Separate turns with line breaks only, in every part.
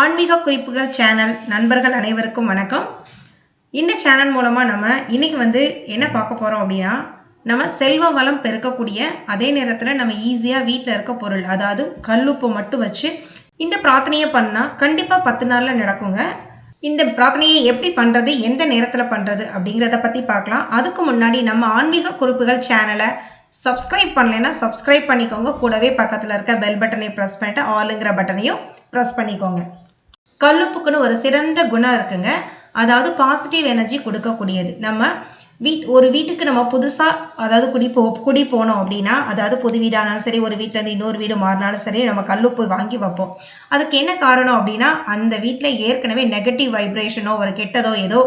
ஆன்மீக குறிப்புகள் சேனல் நண்பர்கள் அனைவருக்கும் வணக்கம். இந்த சேனல் மூலமாக நம்ம இன்னைக்கு வந்து என்ன பார்க்க போகிறோம் அப்படின்னா நம்ம செல்வ வளம் பெருக்கக்கூடிய அதே நேரத்தில் நம்ம ஈஸியாக வீட்டில் இருக்க பொருள் அதாவது கல்லுப்பு மட்டும் வச்சு இந்த பிரார்த்தனையை பண்ணால் கண்டிப்பாக பத்து நாளில் நடக்குங்க. இந்த பிரார்த்தனையை எப்படி பண்ணுறது எந்த நேரத்தில் பண்ணுறது அப்படிங்கிறத பற்றி பார்க்கலாம். அதுக்கு முன்னாடி நம்ம ஆன்மீக குறிப்புகள் சேனலை சப்ஸ்கிரைப் பண்ணலைன்னா சப்ஸ்கிரைப் பண்ணிக்கோங்க. கூடவே பக்கத்தில் இருக்க பெல் பட்டனை ப்ரெஸ் பண்ணிட்டு ஆளுங்கிற பட்டனையும் ப்ரெஸ் பண்ணிக்கோங்க. கல்லுப்புக்குன்னு ஒரு சிறந்த குணம் இருக்குங்க. அதாவது பாசிட்டிவ் எனர்ஜி கொடுக்கக்கூடியது. நம்ம வீட் ஒரு வீட்டுக்கு நம்ம புதுசாக அதாவது குடி போ குடி போனோம் அப்படின்னா அதாவது புது வீடானாலும் சரி ஒரு வீட்டிலேருந்து இன்னொரு வீடு மாறினாலும் சரி நம்ம கல்லுப்பு வாங்கி வைப்போம். அதுக்கு என்ன காரணம் அப்படின்னா அந்த வீட்டில் ஏற்கனவே நெகட்டிவ் வைப்ரேஷனோ ஒரு கெட்டதோ ஏதோ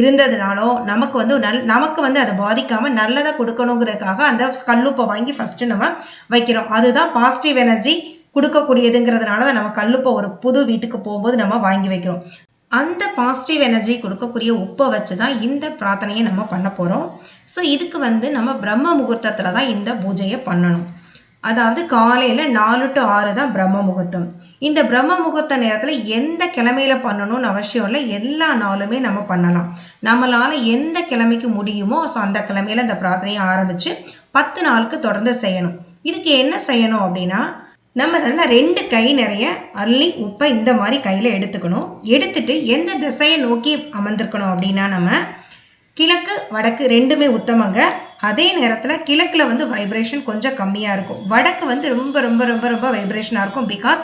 இருந்ததுனாலோ நமக்கு வந்து நல் நமக்கு வந்து அதை பாதிக்காமல் நல்லதாக கொடுக்கணுங்கிறதுக்காக அந்த கல்லுப்பை வாங்கி ஃபஸ்ட்டு நம்ம வைக்கிறோம். அதுதான் பாசிட்டிவ் எனர்ஜி கொடுக்கக்கூடியதுங்கிறதுனால தான் நம்ம கல்லுப்பை ஒரு புது வீட்டுக்கு போகும்போது நம்ம வாங்கி வைக்கிறோம். அந்த பாசிட்டிவ் எனர்ஜி கொடுக்கக்கூடிய உப்பை வச்சு தான் இந்த பிரார்த்தனையை நம்ம பண்ண போகிறோம் ஸோ இதுக்கு வந்து நம்ம பிரம்ம முகூர்த்தத்தில் தான் இந்த பூஜையை பண்ணணும். அதாவது காலையில் நாலு டு ஆறு தான் பிரம்ம முகூர்த்தம். இந்த பிரம்ம முகூர்த்த நேரத்தில் எந்த கிழமையில பண்ணணும்னு அவசியம் இல்லை. எல்லா நாளுமே நம்ம பண்ணலாம். நம்மளால் எந்த கிழமைக்கு முடியுமோ ஸோ அந்த கிழமையில இந்த பிரார்த்தனையை ஆரம்பித்து பத்து நாளுக்கு தொடர்ந்து செய்யணும். இதுக்கு என்ன செய்யணும் அப்படின்னா நம்ம நல்லா ரெண்டு கை நிறைய அள்ளி உப்பை இந்த மாதிரி கையில் எடுத்துக்கணும். எடுத்துட்டு எந்த திசையை நோக்கி அமர்ந்திருக்கணும் அப்படின்னா நம்ம கிழக்கு வடக்கு ரெண்டுமே உத்தமங்க. அதே நேரத்தில் கிழக்கில் வந்து வைப்ரேஷன் கொஞ்சம் கம்மியாக இருக்கும். வடக்கு வந்து ரொம்ப ரொம்ப ரொம்ப ரொம்ப வைப்ரேஷனாக இருக்கும் பிகாஸ்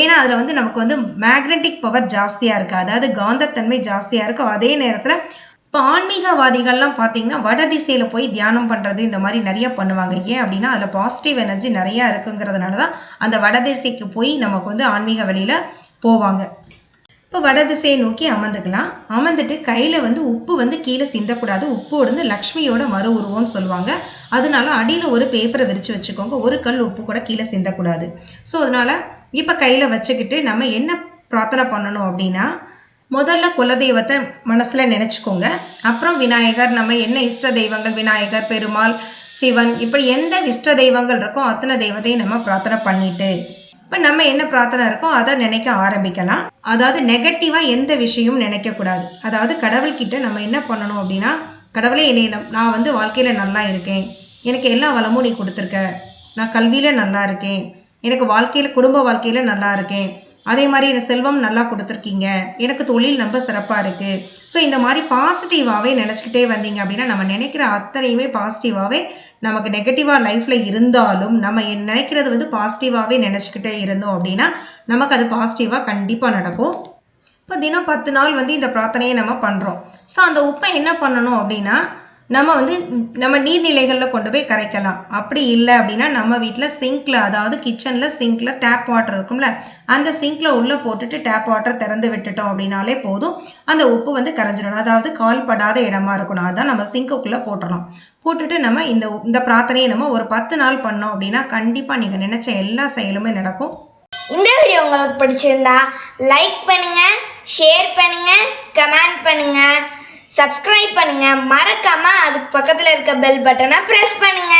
ஏன்னா அதில் வந்து நமக்கு வந்து மேக்னெட்டிக் பவர் ஜாஸ்தியாக இருக்குது அதாவது காந்தத்தன்மை ஜாஸ்தியாக இருக்கும். அதே நேரத்தில் இப்போ ஆன்மீகவாதிகள்லாம் பார்த்தீங்கன்னா வட திசையில் போய் தியானம் பண்ணுறது இந்த மாதிரி நிறைய பண்ணுவாங்க. ஏன் அப்படின்னா அதில் பாசிட்டிவ் எனர்ஜி நிறையா இருக்குங்கிறதுனால தான் அந்த வட திசைக்கு போய் நமக்கு வந்து ஆன்மீக வழியில் போவாங்க. இப்போ வட திசையை நோக்கி அமர்ந்துக்கலாம். அமர்ந்துட்டு கையில் வந்து உப்பு வந்து கீழே சிந்தக்கூடாது. உப்பு வந்து லக்ஷ்மியோட மறு உருவம்னு சொல்லுவாங்க. அதனால அடியில் ஒரு பேப்பரை விரித்து வச்சுக்கோங்க. ஒரு கல் உப்பு கூட கீழே சிந்தக்கூடாது. ஸோ அதனால இப்போ கையில் வச்சுக்கிட்டு நம்ம என்ன பிரார்த்தனை பண்ணணும் அப்படின்னா முதல்ல குலதெய்வத்தை மனசில் நினச்சிக்கோங்க. அப்புறம் விநாயகர் நம்ம என்ன இஷ்ட தெய்வங்கள் விநாயகர் பெருமாள் சிவன் இப்படி எந்த இஷ்ட தெய்வங்கள் இருக்கோ அத்தனை தெய்வத்தையும் நம்ம பிரார்த்தனை பண்ணிட்டு இப்போ நம்ம என்ன பிரார்த்தனை இருக்கோ அதை நினைக்க ஆரம்பிக்கலாம். அதாவது நெகட்டிவாக எந்த விஷயமும் நினைக்கக்கூடாது அதாவது கடவுள்கிட்ட நம்ம என்ன பண்ணணும் அப்படின்னா கடவுளே என்னை நான் வந்து வாழ்க்கையில் நல்லா இருக்கேன். எனக்கு எல்லா வளமும் நீ கொடுத்துருக்க. நான் கல்வியில் நல்லா இருக்கேன். எனக்கு வாழ்க்கையில் குடும்ப வாழ்க்கையில் நல்லா இருக்கேன். அதே மாதிரி எனக்கு செல்வம் நல்லா கொடுத்துருக்கீங்க. எனக்கு தொழில் ரொம்ப சிறப்பாக இருக்குது ஸோ இந்த மாதிரி பாசிட்டிவாகவே நினச்சிக்கிட்டே வந்தீங்க அப்படின்னா நம்ம நினைக்கிற அத்தனையுமே பாசிட்டிவாகவே நமக்கு நெகட்டிவாக லைஃப்பில் இருந்தாலும் நம்ம நினைக்கிறது வந்து பாசிட்டிவாகவே நினச்சிக்கிட்டே இருந்தோம் அப்படின்னா நமக்கு அது பாசிட்டிவாக கண்டிப்பாக நடக்கும். இப்போ தினம் பத்து நாள் வந்து இந்த பிரார்த்தனையை நம்ம பண்ணுறோம் ஸோ அந்த உப்பை என்ன பண்ணணும் அப்படின்னா நம்ம வந்து நம்ம நீர்நிலைகளில் கொண்டு போய் கரைக்கலாம். அப்படி இல்லை அப்படின்னா நம்ம வீட்டில் சிங்க்ல அதாவது கிச்சனில் சிங்க்ல டேப் வாட்டர் இருக்கும்ல அந்த சிங்க்ல உள்ளே போட்டுட்டு டேப் வாட்டர் திறந்து விட்டுட்டோம் அப்படின்னாலே போதும். அந்த உப்பு வந்து கரைஞ்சிடணும். அதாவது கால் படாத இடமா இருக்கணும். அதான் நம்ம சிங்க்குள்ளே போட்டுடணும் போட்டுட்டு நம்ம இந்த இந்த பிரார்த்தனையை நம்ம ஒரு பத்து நாள் பண்ணோம் அப்படின்னா கண்டிப்பாக நீங்கள் நினச்ச எல்லா செயலுமே நடக்கும்.
இந்த வீடியோ உங்களுக்கு பிடிச்சிருந்தா லைக் பண்ணுங்க ஷேர் பண்ணுங்க சப்ஸ்கிரைப் பண்ணுங்க. மறக்காம அதுக்கு பக்கத்துல இருக்க பெல் பட்டனை பிரஸ் பண்ணுங்க.